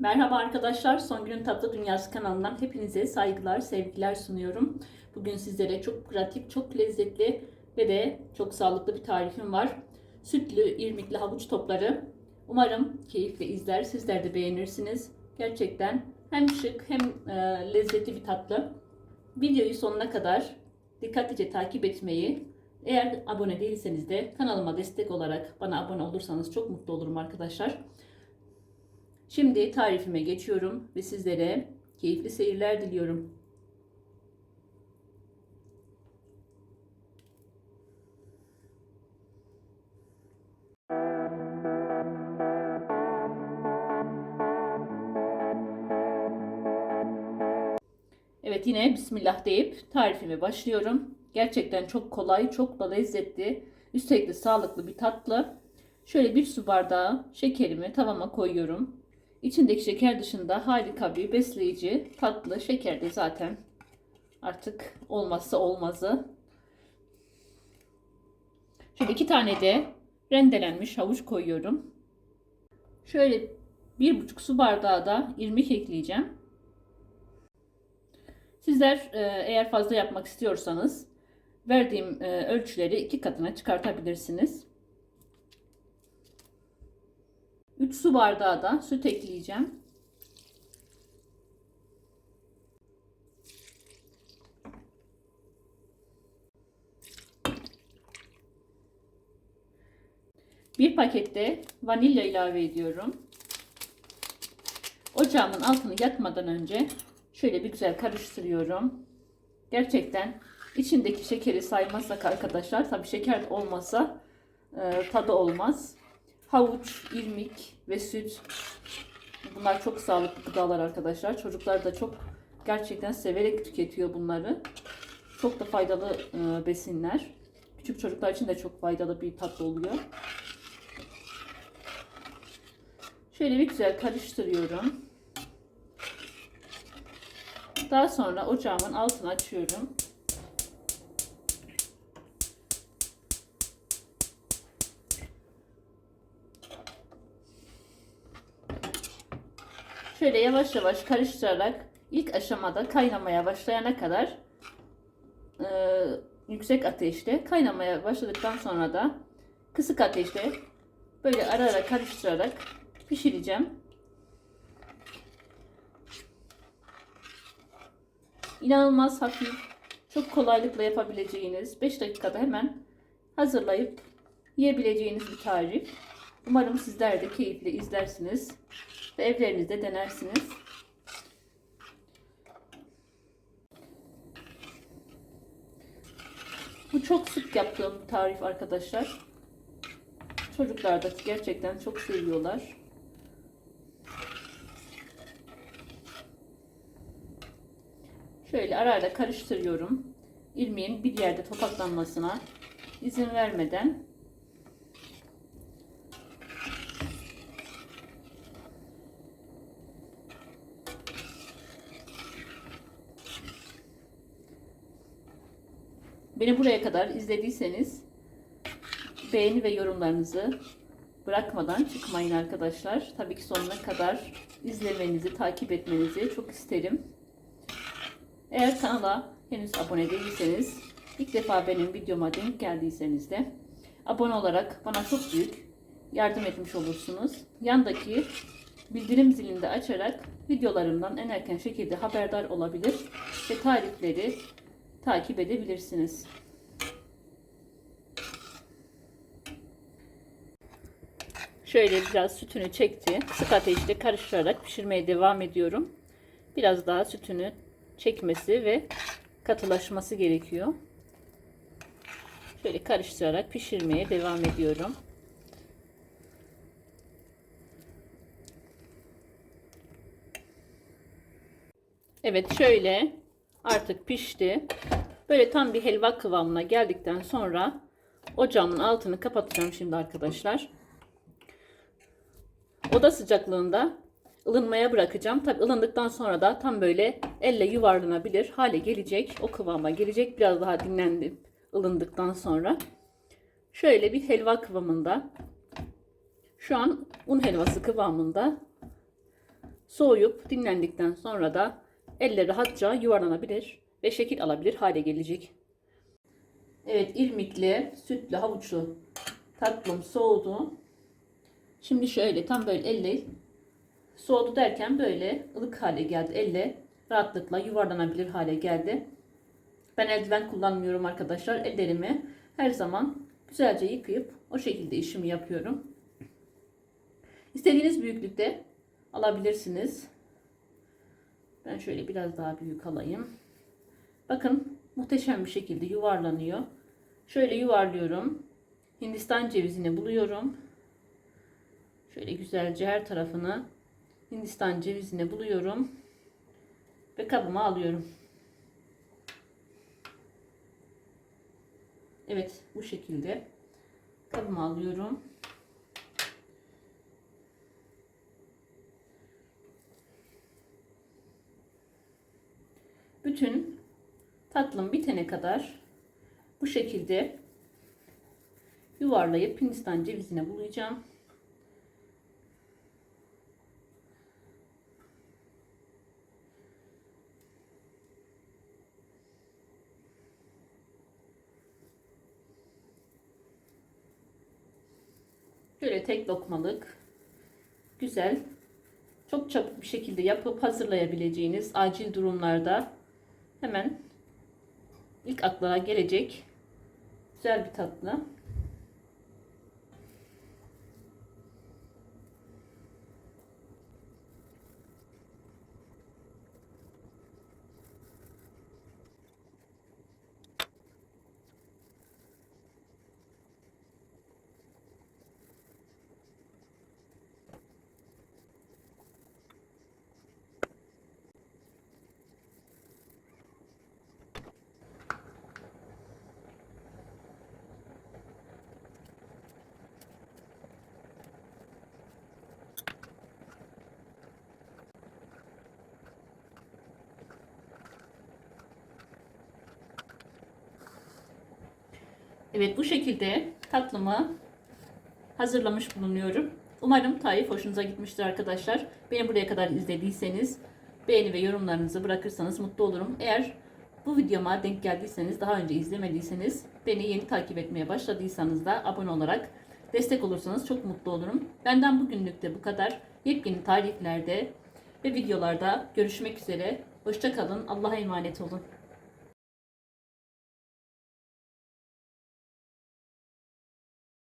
Merhaba arkadaşlar, Songül'ün Tatlı Dünyası kanalından hepinize saygılar, sevgiler sunuyorum. Bugün sizlere çok pratik, çok lezzetli ve de çok sağlıklı bir tarifim var. Sütlü, irmikli havuç topları. Umarım keyifle izler, sizler de beğenirsiniz. Gerçekten hem şık hem e, lezzetli bir tatlı. Videoyu sonuna kadar dikkatlice takip etmeyi, eğer abone değilseniz de kanalıma destek olarak bana abone olursanız çok mutlu olurum arkadaşlar. Şimdi tarifime geçiyorum ve sizlere keyifli seyirler diliyorum. Evet yine Bismillah deyip tarifime başlıyorum. Gerçekten çok kolay, çok da lezzetli, üstelik de sağlıklı bir tatlı. Şöyle bir su bardağı şekerimi tavama koyuyorum. İçindeki şeker dışında harika bir besleyici tatlı şeker de zaten artık olmazsa olmazı. Şöyle iki tane de rendelenmiş havuç koyuyorum. Şöyle bir buçuk su bardağı da irmik ekleyeceğim. Sizler e, eğer fazla yapmak istiyorsanız verdiğim e, ölçüleri iki katına çıkartabilirsiniz. 3 su bardağı da süt ekleyeceğim. Bir pakette vanilya ilave ediyorum. Ocağımın altını yakmadan önce şöyle bir güzel karıştırıyorum. Gerçekten içindeki şekeri saymazsak arkadaşlar tabi şeker olmasa e, tadı olmaz. Havuç, irmik ve süt. Bunlar çok sağlıklı gıdalar arkadaşlar. Çocuklar da çok gerçekten severek tüketiyor bunları. Çok da faydalı e, besinler. Küçük çocuklar için de çok faydalı bir tatlı oluyor. Şöyle bir güzel karıştırıyorum. Daha sonra ocağımın altını açıyorum. Şöyle yavaş yavaş karıştırarak ilk aşamada kaynamaya başlayana kadar e, yüksek ateşte kaynamaya başladıktan sonra da kısık ateşte böyle ara ara karıştırarak pişireceğim. İnanılmaz hafif, çok kolaylıkla yapabileceğiniz 5 dakikada hemen hazırlayıp yiyebileceğiniz bir tarif. Umarım sizler de keyifle izlersiniz ve evlerinizde denersiniz. Bu çok sık yaptığım tarif arkadaşlar. Çocuklar da gerçekten çok seviyorlar. Şöyle ara ara karıştırıyorum. İrmiğin bir yerde topaklanmasına izin vermeden Beni buraya kadar izlediyseniz beğeni ve yorumlarınızı bırakmadan çıkmayın arkadaşlar. Tabii ki sonuna kadar izlemenizi, takip etmenizi çok isterim. Eğer kanala henüz abone değilseniz, ilk defa benim videoma denk geldiyseniz de abone olarak bana çok büyük yardım etmiş olursunuz. Yandaki bildirim zilini de açarak videolarımdan en erken şekilde haberdar olabilir ve tarifleri takip edebilirsiniz. Şöyle biraz sütünü çekti. Kısık ateşte karıştırarak pişirmeye devam ediyorum. Biraz daha sütünü çekmesi ve katılaşması gerekiyor. Şöyle karıştırarak pişirmeye devam ediyorum. Evet şöyle artık pişti. Böyle tam bir helva kıvamına geldikten sonra ocağımın altını kapatacağım şimdi arkadaşlar. Oda sıcaklığında ılınmaya bırakacağım. Tabi ılındıktan sonra da tam böyle elle yuvarlanabilir hale gelecek. O kıvama gelecek. Biraz daha dinlendi ılındıktan sonra. Şöyle bir helva kıvamında. Şu an un helvası kıvamında Soğuyup dinlendikten sonra da elle rahatça yuvarlanabilir ve şekil alabilir hale gelecek. Evet irmikli, sütlü, havuçlu tatlım soğudu. Şimdi şöyle tam böyle elle soğudu derken böyle ılık hale geldi. Elle rahatlıkla yuvarlanabilir hale geldi. Ben eldiven kullanmıyorum arkadaşlar. Ellerimi her zaman güzelce yıkayıp o şekilde işimi yapıyorum. İstediğiniz büyüklükte alabilirsiniz. Ben şöyle biraz daha büyük alayım. Bakın muhteşem bir şekilde yuvarlanıyor. Şöyle yuvarlıyorum. Hindistan cevizini buluyorum. Şöyle güzelce her tarafını Hindistan cevizine buluyorum. Ve kabıma alıyorum. Evet bu şekilde kabıma alıyorum. Bütün tatlım bitene kadar bu şekilde yuvarlayıp Hindistan cevizine bulayacağım. Şöyle tek lokmalık güzel çok çabuk bir şekilde yapıp hazırlayabileceğiniz acil durumlarda hemen ilk aklına gelecek güzel bir tatlı. Evet bu şekilde tatlımı hazırlamış bulunuyorum. Umarım tarif hoşunuza gitmiştir arkadaşlar. Beni buraya kadar izlediyseniz beğeni ve yorumlarınızı bırakırsanız mutlu olurum. Eğer bu videoma denk geldiyseniz daha önce izlemediyseniz beni yeni takip etmeye başladıysanız da abone olarak destek olursanız çok mutlu olurum. Benden bugünlük de bu kadar. Yepyeni tariflerde ve videolarda görüşmek üzere. Hoşçakalın. Allah'a emanet olun.